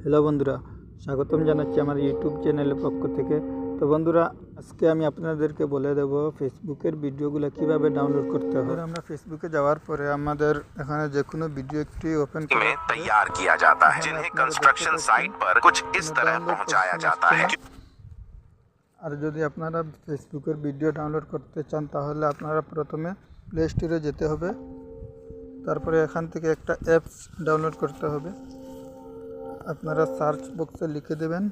Hello বন্ধুরা স্বাগতম জানাচ্ছি আমার ইউটিউব চ্যানেলের পক্ষ থেকে তো বন্ধুরা আজকে আমি আপনাদেরকে বলে দেব ফেসবুকের ভিডিওগুলো কিভাবে ডাউনলোড করতে হবে আমরা ফেসবুকে যাওয়ার পরে আমাদের এখানে যে কোনো ভিডিও একটি ওপেন में तैयार किया जाता है जिन्हें कंस्ट्रक्शन साइट पर कुछ इस तरह पहुंचाया जाता है আর যদি আপনারা ফেসবুকের ভিডিও ডাউনলোড করতে চান তাহলে আপনারা প্রথমে প্লে স্টোরে যেতে হবে তারপরে এখান থেকে একটা অ্যাপস ডাউনলোড করতে হবে আপনারা সার্চ বক্সে লিখে দেবেন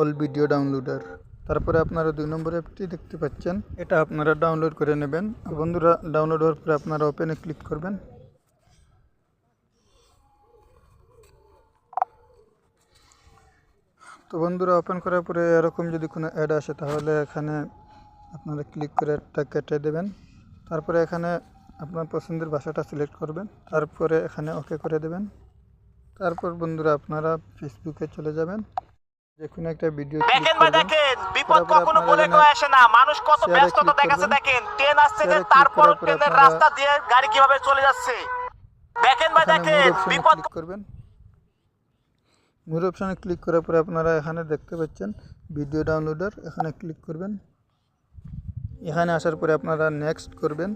অল ভিডিও ডাউনলোডার তারপরে আপনারা দুই নম্বর অ্যাপটি দেখতে পাচ্ছেন, এটা আপনারা ডাউনলোড করে নেবেন। বন্ধুরা ডাউনলোড হওয়ার পরে আপনারা ওপেনে ক্লিক করবেন। তো বন্ধুরা ওপেন করার পরে এরকম যদি কোনো অ্যাড আসে, তাহলে এখানে আপনারা ক্লিক করে একটা কেটে দেবেন। তারপরে এখানে আপনার পছন্দের ভাষাটা সিলেক্ট করবেন। তারপরে এখানে ওকে করে দেবেন। তারপর বন্ধুরা আপনারা ফেসবুকে চলে যাবেন। কোনো একটা ভিডিও দেখেন ভাই দেখেন বিপদ কখনো বলে কয়ে আসে না। মানুষ কত ব্যস্ততা দেখাচ্ছে দেখেন ট্রেন আসছে যে তারপর ট্রেনের রাস্তা দিয়ে গাড়ি কীভাবে চলে যাচ্ছে? দেখেন ভাই দেখেন বিপদ করবেন। মোর অপশনে ক্লিক করার পরে আপনারা এখানে দেখতে পাচ্ছেন ভিডিও ডাউনলোডার এখানে ক্লিক করবেন। এখানে আসার পরে আপনারা নেক্সট করবেন।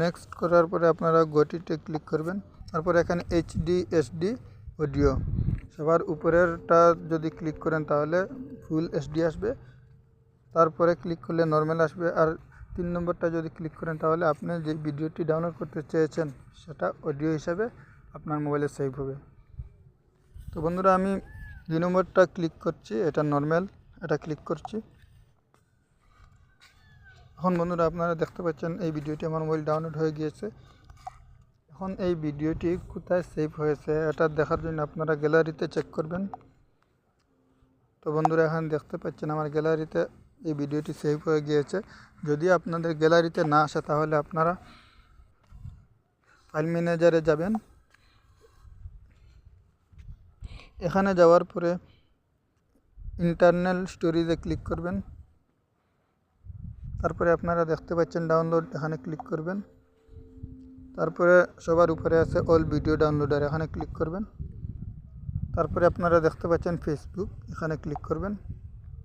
নেক্সট করার পরে আপনারা গতিতে ক্লিক করবেন। তারপর এখানে এইচডি এসডি অডিও সবার উপরেরটা যদি ক্লিক করেন তাহলে ফুল এসডি আসবে। তারপরে ক্লিক করলে নর্মাল আসবে। আর তিন নম্বরটা যদি ক্লিক করেন তাহলে আপনি যে ভিডিওটি ডাউনলোড করতে চেয়েছেন, সেটা অডিও হিসাবে আপনার মোবাইলে সেভ হবে। তো বন্ধুরা, আমি দুই নম্বরটা ক্লিক করছি। এটা নর্মাল এটা ক্লিক করছি। এখন বন্ধুরা আপনারা দেখতে পাচ্ছেন, এই ভিডিওটি আমার মোবাইল ডাউনলোড হয়ে গিয়েছে। এখন এই ভিডিওটি কোথায় সেভ হয়েছে, এটা দেখার জন্য আপনারা গ্যালারিতে চেক করবেন। তো বন্ধুরা, এখন দেখতে পাচ্ছেন আমার গ্যালারিতে এই ভিডিওটি সেভ হয়ে গিয়েছে। যদি আপনাদের গ্যালারিতে না আসে, তাহলে আপনারা ফাইল ম্যানেজারে যাবেন। এখানে যাওয়ার পরে ইন্টারনাল স্টোরেজে ক্লিক করবেন। তারপরে আপনারা দেখতে পাচ্ছেন ডাউনলোড এখানে ক্লিক করবেন। তারপরে সবার উপরে আছে অল ভিডিও ডাউনলোডার এখানে ক্লিক করবেন। তারপরে আপনারা দেখতে পাচ্ছেন ফেসবুক এখানে ক্লিক করবেন।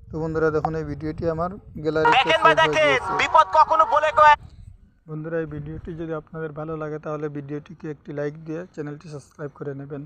তো বন্ধুরা দেখুন এই ভিডিওটি আমার গ্যালারিতে হয়ে। বিপদ কখনো বলে বন্ধুরা এই ভিডিওটি যদি আপনাদের ভালো লাগে তাহলে ভিডিওটিকে একটি লাইক দিয়ে চ্যানেলটি সাবস্ক্রাইব করে নেবেন।